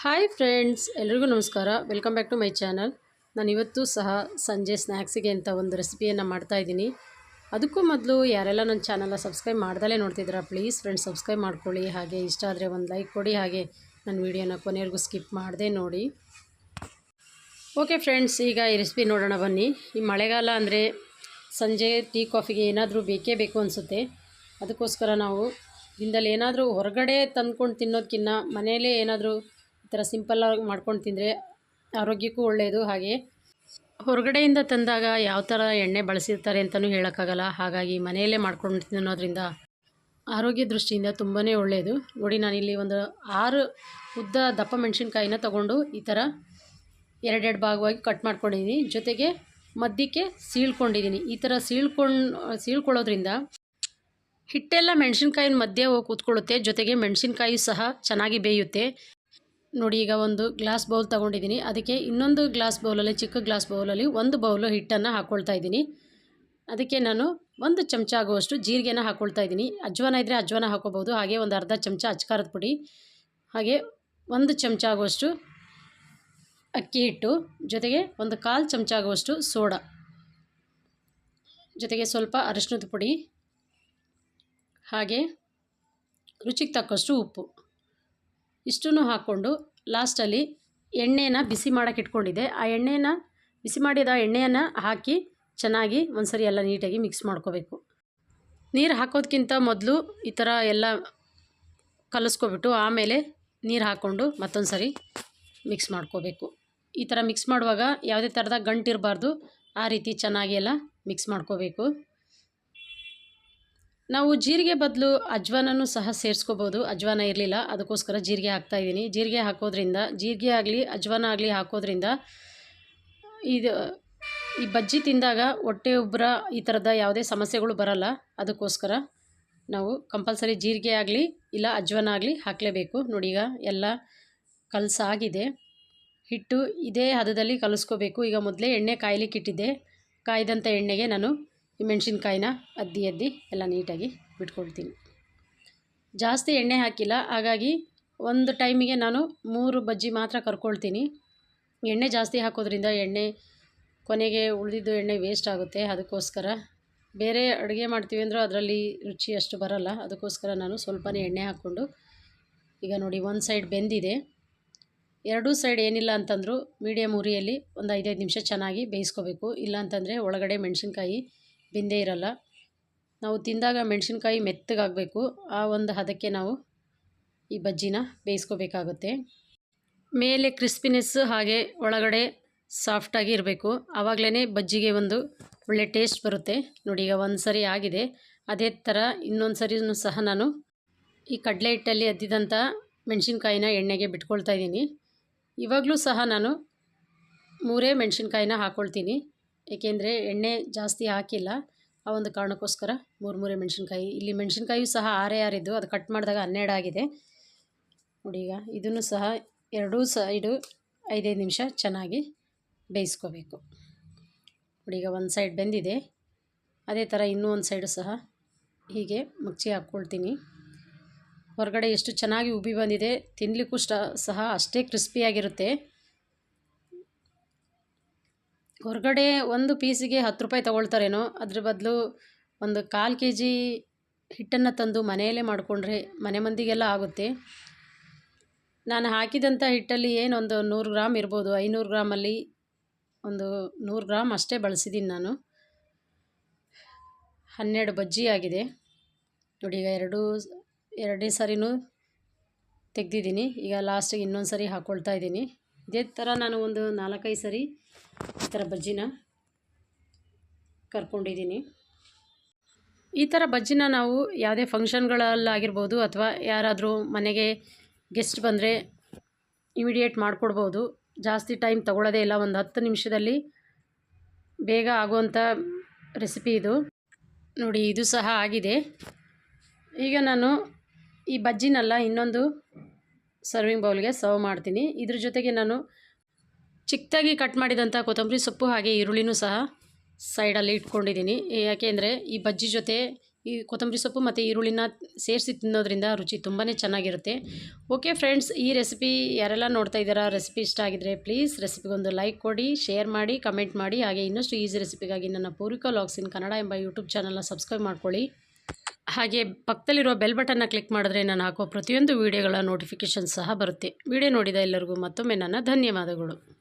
Hi friends, ಎಲ್ರಿಗೂ ನಮಸ್ಕಾರ. Welcome back to my channel. ನಾನು ಇವತ್ತು ಸಹ ಸಂಜೆ ಸ್ನ್ಯಾಕ್ಸಿಗೆ ಅಂತ ಒಂದು ರೆಸಿಪಿಯನ್ನು ಮಾಡ್ತಾಯಿದ್ದೀನಿ ಅದಕ್ಕೂ ಮೊದಲು ಯಾರೆಲ್ಲ ನನ್ನ ಚಾನಲ್ನ ಸಬ್ಸ್ಕ್ರೈಬ್ ಮಾಡ್ದಲೇ ನೋಡ್ತಿದ್ದೀರಾ, ಪ್ಲೀಸ್ ಫ್ರೆಂಡ್ಸ್, ಸಬ್ಸ್ಕ್ರೈಬ್ ಮಾಡ್ಕೊಳ್ಳಿ. ಹಾಗೆ ಇಷ್ಟ ಆದರೆ ಒಂದು ಲೈಕ್ ಕೊಡಿ, ಹಾಗೆ ನನ್ನ ವೀಡಿಯೋನ ಕೊನೆವರೆಗೂ ಸ್ಕಿಪ್ ಮಾಡದೆ ನೋಡಿ. ಓಕೆ ಫ್ರೆಂಡ್ಸ್, ಈಗ ಈ ರೆಸಿಪಿ ನೋಡೋಣ ಬನ್ನಿ. ಈ ಮಳೆಗಾಲ ಅಂದರೆ ಸಂಜೆ ಟೀ ಕಾಫಿಗೆ ಏನಾದರೂ ಬೇಕೇ ಬೇಕು ಅನಿಸುತ್ತೆ. ಅದಕ್ಕೋಸ್ಕರ ನಾವು ದಿನದಲ್ಲಿ ಏನಾದರೂ ಹೊರಗಡೆ ತಂದ್ಕೊಂಡು ತಿನ್ನೋದಕ್ಕಿಂತ ಮನೆಯಲ್ಲೇ ಏನಾದರೂ ಈ ಥರ ಸಿಂಪಲ್ಲಾಗಿ ಮಾಡ್ಕೊಂಡು ತಿಂದರೆ ಆರೋಗ್ಯಕ್ಕೂ ಒಳ್ಳೆಯದು ಹಾಗೆ ಹೊರಗಡೆಯಿಂದ ತಂದಾಗ ಯಾವ ಥರ ಎಣ್ಣೆ ಬಳಸಿರ್ತಾರೆ ಅಂತಲೂ ಹೇಳೋಕ್ಕಾಗಲ್ಲ. ಹಾಗಾಗಿ ಮನೆಯಲ್ಲೇ ಮಾಡ್ಕೊಂಡು ತಿನ್ನೋದ್ರಿಂದ ಆರೋಗ್ಯ ದೃಷ್ಟಿಯಿಂದ ತುಂಬಾ ಒಳ್ಳೆಯದು ನೋಡಿ ನಾನಿಲ್ಲಿ ಒಂದು ಆರು ಉದ್ದ ದಪ್ಪ ಮೆಣಸಿನ್ಕಾಯಿನ ತಗೊಂಡು ಈ ಥರ ಎರಡೆರಡು ಭಾಗವಾಗಿ ಕಟ್ ಮಾಡ್ಕೊಂಡಿದ್ದೀನಿ. ಜೊತೆಗೆ ಮಧ್ಯಕ್ಕೆ ಸೀಳ್ಕೊಂಡಿದ್ದೀನಿ. ಈ ಥರ ಸೀಳ್ಕೊಂಡು, ಸೀಳ್ಕೊಳ್ಳೋದ್ರಿಂದ ಹಿಟ್ಟೆಲ್ಲ ಮೆಣಸಿನ್ಕಾಯಿನ ಮಧ್ಯೆ ಹೋಗಿ ಕೂತ್ಕೊಳ್ಳುತ್ತೆ. ಜೊತೆಗೆ ಮೆಣಸಿನ್ಕಾಯಿ ಸಹ ಚೆನ್ನಾಗಿ ಬೇಯುತ್ತೆ. ನೋಡಿ, ಈಗ ಒಂದು ಗ್ಲಾಸ್ ಬೌಲ್ ತೊಗೊಂಡಿದ್ದೀನಿ. ಅದಕ್ಕೆ ಇನ್ನೊಂದು ಗ್ಲಾಸ್ ಬೌಲಲ್ಲಿ ಚಿಕ್ಕ ಗ್ಲಾಸ್ ಬೌಲಲ್ಲಿ ಒಂದು ಬೌಲು ಹಿಟ್ಟನ್ನು ಹಾಕ್ಕೊಳ್ತಾ ಇದ್ದೀನಿ. ಅದಕ್ಕೆ ನಾನು ಒಂದು ಚಮಚ ಆಗುವಷ್ಟು ಜೀರಿಗೆನ ಹಾಕ್ಕೊಳ್ತಾ ಇದ್ದೀನಿ. ಅಜ್ವಾನ ಇದ್ದರೆ ಅಜ್ವಾನ ಹಾಕೋಬೋದು ಹಾಗೆ ಒಂದು ಅರ್ಧ ಚಮಚ ಅಚ್ಕಾರದ ಪುಡಿ, ಹಾಗೆ ಒಂದು ಚಮಚ ಆಗುವಷ್ಟು ಅಕ್ಕಿ ಹಿಟ್ಟು, ಜೊತೆಗೆ ಒಂದು ಕಾಲು ಚಮಚ ಆಗುವಷ್ಟು ಸೋಡಾ, ಜೊತೆಗೆ ಸ್ವಲ್ಪ ಅರಿಶಿಣದ ಪುಡಿ, ಹಾಗೆ ರುಚಿಗೆ ತಕ್ಕಷ್ಟು ಉಪ್ಪು. ಇಷ್ಟನ್ನು ಹಾಕ್ಕೊಂಡು ಲಾಸ್ಟಲ್ಲಿ ಎಣ್ಣೆನ ಬಿಸಿ ಮಾಡೋಕೆ ಇಟ್ಕೊಂಡಿದ್ದೆ. ಆ ಎಣ್ಣೆನ ಬಿಸಿ ಮಾಡಿದ ಎಣ್ಣೆಯನ್ನು ಹಾಕಿ ಚೆನ್ನಾಗಿ ಒಂದ್ಸರಿ ಎಲ್ಲ ನೀಟಾಗಿ ಮಿಕ್ಸ್ ಮಾಡ್ಕೋಬೇಕು. ನೀರು ಹಾಕೋದಕ್ಕಿಂತ ಮೊದಲು ಈ ಥರ ಎಲ್ಲ ಕಲಿಸ್ಕೊಬಿಟ್ಟು ಆಮೇಲೆ ನೀರು ಹಾಕ್ಕೊಂಡು ಮತ್ತೊಂದು ಸರಿ ಮಿಕ್ಸ್ ಮಾಡ್ಕೋಬೇಕು. ಈ ಥರ ಮಿಕ್ಸ್ ಮಾಡುವಾಗ ಯಾವುದೇ ಥರದ ಗಂಟಿರಬಾರ್ದು ಆ ರೀತಿ ಚೆನ್ನಾಗಿ ಎಲ್ಲ ಮಿಕ್ಸ್ ಮಾಡ್ಕೋಬೇಕು. ನಾವು ಜೀರಿಗೆ ಬದಲು ಅಜ್ವಾನನೂ ಸಹ ಸೇರಿಸ್ಕೋಬೋದು. ಅಜ್ವಾನ ಇರಲಿಲ್ಲ, ಅದಕ್ಕೋಸ್ಕರ ಜೀರಿಗೆ ಹಾಕ್ತಾಯಿದ್ದೀನಿ ಜೀರಿಗೆ ಹಾಕೋದ್ರಿಂದ, ಜೀರಿಗೆ ಆಗಲಿ, ಅಜ್ವಾನ ಆಗಲಿ ಹಾಕೋದ್ರಿಂದ ಇದು, ಈ ಬಜ್ಜಿ ತಿಂದಾಗ ಹೊಟ್ಟೆ ಉಬ್ಬರ ಈ ಥರದ ಯಾವುದೇ ಸಮಸ್ಯೆಗಳು ಬರಲ್ಲ. ಅದಕ್ಕೋಸ್ಕರ ನಾವು ಕಂಪಲ್ಸರಿ ಜೀರಿಗೆ ಆಗಲಿ, ಇಲ್ಲ ಅಜ್ವಾನ ಆಗಲಿ ಹಾಕಲೇಬೇಕು. ನೋಡಿ ಈಗ ಎಲ್ಲ ಕಲಸಾಗಿದೆ. ಹಿಟ್ಟು ಇದೇ ಹದದಲ್ಲಿ ಕಲಿಸ್ಕೋಬೇಕು. ಈಗ ಮೊದಲೇ ಎಣ್ಣೆ ಕಾಯಲಿಕ್ಕಿಟ್ಟಿದ್ದೆ. ಕಾಯ್ದಂಥ ಎಣ್ಣೆಗೆ ನಾನು ಈ ಮೆಣಸಿನ್ಕಾಯಿನ ಅದ್ದಿ ಅದ್ದಿ ಎಲ್ಲ ನೀಟಾಗಿ ಬಿಟ್ಕೊಳ್ತೀನಿ. ಜಾಸ್ತಿ ಎಣ್ಣೆ ಹಾಕಿಲ್ಲ. ಹಾಗಾಗಿ ಒಂದು ಟೈಮಿಗೆ ನಾನು ಮೂರು ಬಜ್ಜಿ ಮಾತ್ರ ಕರ್ಕೊಳ್ತೀನಿ. ಎಣ್ಣೆ ಜಾಸ್ತಿ ಹಾಕೋದ್ರಿಂದ ಎಣ್ಣೆ ಕೊನೆಗೆ ಉಳಿದಿದ್ದು ಎಣ್ಣೆ ವೇಸ್ಟ್ ಆಗುತ್ತೆ. ಅದಕ್ಕೋಸ್ಕರ ಬೇರೆ ಅಡುಗೆ ಮಾಡ್ತೀವಿ ಅಂದರೂ ಅದರಲ್ಲಿ ರುಚಿ ಅಷ್ಟು ಬರಲ್ಲ. ಅದಕ್ಕೋಸ್ಕರ ನಾನು ಸ್ವಲ್ಪನೇ ಎಣ್ಣೆ ಹಾಕ್ಕೊಂಡು ಈಗ ನೋಡಿ ಒಂದು ಸೈಡ್ ಬೆಂದಿದೆ. ಎರಡೂ ಸೈಡ್ ಏನಿಲ್ಲ ಅಂತಂದರೂ ಮೀಡಿಯಮ್ ಉರಿಯಲ್ಲಿ ಒಂದು ಐದೈದು ನಿಮಿಷ ಚೆನ್ನಾಗಿ ಬೇಯಿಸ್ಕೋಬೇಕು. ಇಲ್ಲ ಅಂತಂದರೆ ಒಳಗಡೆ ಮೆಣಸಿನ್ಕಾಯಿ ಬೆಂದೇ ಇರಲ್ಲ. ನಾವು ತಿಂದಾಗ ಮೆಣಸಿನ್ಕಾಯಿ ಮೆತ್ತಗಾಗಬೇಕು. ಆ ಒಂದು ಹದಕ್ಕೆ ನಾವು ಈ ಬಜ್ಜಿನ ಬೇಯಿಸ್ಕೋಬೇಕಾಗುತ್ತೆ. ಮೇಲೆ ಕ್ರಿಸ್ಪಿನೆಸ್ ಹಾಗೆ ಒಳಗಡೆ ಸಾಫ್ಟಾಗಿ ಇರಬೇಕು. ಆವಾಗಲೇ ಬಜ್ಜಿಗೆ ಒಂದು ಒಳ್ಳೆ ಟೇಸ್ಟ್ ಬರುತ್ತೆ. ನೋಡಿ, ಈಗ ಒಂದು ಸರಿ ಆಗಿದೆ. ಅದೇ ಥರ ಇನ್ನೊಂದು ಸರಿನೂ ಸಹ ನಾನು ಈ ಕಡಲೆ ಹಿಟ್ಟಲ್ಲಿ ಅದ್ದಿದಂಥ ಮೆಣಸಿನ್ಕಾಯಿನ ಎಣ್ಣೆಗೆ ಬಿಟ್ಕೊಳ್ತಾ ಇದ್ದೀನಿ. ಇವಾಗಲೂ ಸಹ ನಾನು ಮೂರೇ ಮೆಣಸಿನ್ಕಾಯಿನ ಹಾಕ್ಕೊಳ್ತೀನಿ ಏಕೆಂದರೆ ಎಣ್ಣೆ ಜಾಸ್ತಿ ಹಾಕಿಲ್ಲ. ಆ ಒಂದು ಕಾರಣಕ್ಕೋಸ್ಕರ ಮೂರು ಮೂರೇ ಮೆಣಸಿನ್ಕಾಯಿ, ಇಲ್ಲಿ ಮೆಣಸಿನ್ಕಾಯಿಯೂ ಸಹ ಆರೇ ಆರಿದ್ದು ಅದು ಕಟ್ ಮಾಡಿದಾಗ ಹನ್ನೆರಡು ಆಗಿದೆ. ನೋಡಿ ಈಗ, ಇದನ್ನು ಸಹ ಎರಡೂ ಸೈಡು ಐದೈದು ನಿಮಿಷ ಚೆನ್ನಾಗಿ ಬೇಯಿಸ್ಕೋಬೇಕು. ನೋಡಿ ಈಗ ಒಂದು ಸೈಡ್ ಬೆಂದಿದೆ. ಅದೇ ಥರ ಇನ್ನೂ ಒಂದು ಸೈಡು ಸಹ ಹೀಗೆ ಮುಚ್ಚಿ ಹಾಕ್ಕೊಳ್ತೀನಿ. ಹೊರಗಡೆ ಎಷ್ಟು ಚೆನ್ನಾಗಿ ಉಬ್ಬಿ ಬಂದಿದೆ ತಿನ್ನಲಿಕ್ಕೂ ಸಹ ಅಷ್ಟೇ ಕ್ರಿಸ್ಪಿಯಾಗಿರುತ್ತೆ ಹೊರಗಡೆ ಒಂದು ಪೀಸಿಗೆ ಹತ್ತು ರೂಪಾಯಿ ತೊಗೊಳ್ತಾರೇನೋ, ಅದ್ರ ಬದಲು ಒಂದು ಕಾಲು ಕೆ ಜಿ ಹಿಟ್ಟನ್ನು ತಂದು ಮನೆಯಲ್ಲೇ ಮಾಡಿಕೊಂಡ್ರೆ ಮನೆ ಮಂದಿಗೆಲ್ಲ ಆಗುತ್ತೆ. ನಾನು ಹಾಕಿದಂಥ ಹಿಟ್ಟಲ್ಲಿ ಏನೊಂದು ನೂರು ಗ್ರಾಮ್ ಇರ್ಬೋದು, ಐನೂರು ಗ್ರಾಮಲ್ಲಿ ಒಂದು ನೂರು ಗ್ರಾಮ್ ಅಷ್ಟೇ ಬಳಸಿದ್ದೀನಿ ನಾನು. ಹನ್ನೆರಡು ಬಜ್ಜಿ ಆಗಿದೆ. ನೋಡಿ, ಈಗ ಎರಡೂ, ಎರಡನೇ ಸರಿನೂ ತೆಗ್ದಿದ್ದೀನಿ. ಈಗ ಲಾಸ್ಟಿಗೆ ಇನ್ನೊಂದು ಸರಿ ಹಾಕ್ಕೊಳ್ತಾ ಇದ್ದೀನಿ. ಇದೇ ಥರ ನಾನು ಒಂದು ನಾಲ್ಕೈದು ಸರಿ ಈ ಥರ ಬಜ್ಜಿನ ಕರ್ಕೊಂಡಿದ್ದೀನಿ. ಈ ಥರ ಬಜ್ಜಿನ ನಾವು ಯಾವುದೇ ಫಂಕ್ಷನ್ಗಳಲ್ಲಾಗಿರ್ಬೋದು ಅಥವಾ ಯಾರಾದರೂ ಮನೆಗೆ ಗೆಸ್ಟ್ ಬಂದರೆ ಇಮಿಡಿಯೇಟ್ ಮಾಡಿಕೊಡ್ಬೋದು. ಜಾಸ್ತಿ ಟೈಮ್ ತೊಗೊಳ್ಳೋದೇ ಇಲ್ಲ, ಒಂದು ಹತ್ತು ನಿಮಿಷದಲ್ಲಿ ಬೇಗ ಆಗುವಂಥ ರೆಸಿಪಿ ಇದು. ನೋಡಿ, ಇದು ಸಹ ಆಗಿದೆ. ಈಗ ನಾನು ಈ ಬಜ್ಜಿನಲ್ಲ ಇನ್ನೊಂದು ಸರ್ವಿಂಗ್ ಬೌಲ್ಗೆ ಸರ್ವ್ ಮಾಡ್ತೀನಿ. ಇದ್ರ ಜೊತೆಗೆ ನಾನು ಚಿಕ್ಕದಾಗಿ ಕಟ್ ಮಾಡಿದಂಥ ಕೊತ್ತಂಬರಿ ಸೊಪ್ಪು ಹಾಗೆ ಈರುಳ್ಳಿನೂ ಸಹ ಸೈಡಲ್ಲಿ ಇಟ್ಕೊಂಡಿದ್ದೀನಿ. ಯಾಕೆಂದರೆ ಈ ಬಜ್ಜಿ ಜೊತೆ ಈ ಕೊತ್ತಂಬರಿ ಸೊಪ್ಪು ಮತ್ತು ಈರುಳ್ಳಿನ ಸೇರಿಸಿ ತಿನ್ನೋದ್ರಿಂದ ರುಚಿ ತುಂಬಾ ಚೆನ್ನಾಗಿರುತ್ತೆ. ಓಕೆ ಫ್ರೆಂಡ್ಸ್ ಈ ರೆಸಿಪಿ ಯಾರೆಲ್ಲ ನೋಡ್ತಾ ಇದ್ದಾರಾ ರೆಸಿಪಿ ಇಷ್ಟ ಆಗಿದ್ರೆ ಪ್ಲೀಸ್ ರೆಸಿಪಿಗೊಂದು ಲೈಕ್ ಕೊಡಿ ಶೇರ್ ಮಾಡಿ ಕಮೆಂಟ್ ಮಾಡಿ. ಹಾಗೆ ಇನ್ನಷ್ಟು ಈಸಿ ರೆಸಿಪಿಗಾಗಿ ನನ್ನ ಪೂರ್ವಿಕ ಲಾಗ್ಸ್ ಕನ್ನಡ ಎಂಬ ಯೂಟ್ಯೂಬ್ ಚಾನಲ್ನ ಸಬ್ಸ್ಕ್ರೈಬ್ ಮಾಡ್ಕೊಳ್ಳಿ. ಹಾಗೆ ಪಕ್ಕದಲ್ಲಿರುವ ಬೆಲ್ ಬಟನ್ನ ಕ್ಲಿಕ್ ಮಾಡಿದ್ರೆ ನಾನು ಹಾಕೋ ಪ್ರತಿಯೊಂದು ವಿಡಿಯೋಗಳ ನೋಟಿಫಿಕೇಷನ್ ಸಹ ಬರುತ್ತೆ. ವಿಡಿಯೋ ನೋಡಿದ ಎಲ್ಲರಿಗೂ ಮತ್ತೊಮ್ಮೆ ನನ್ನ ಧನ್ಯವಾದಗಳು.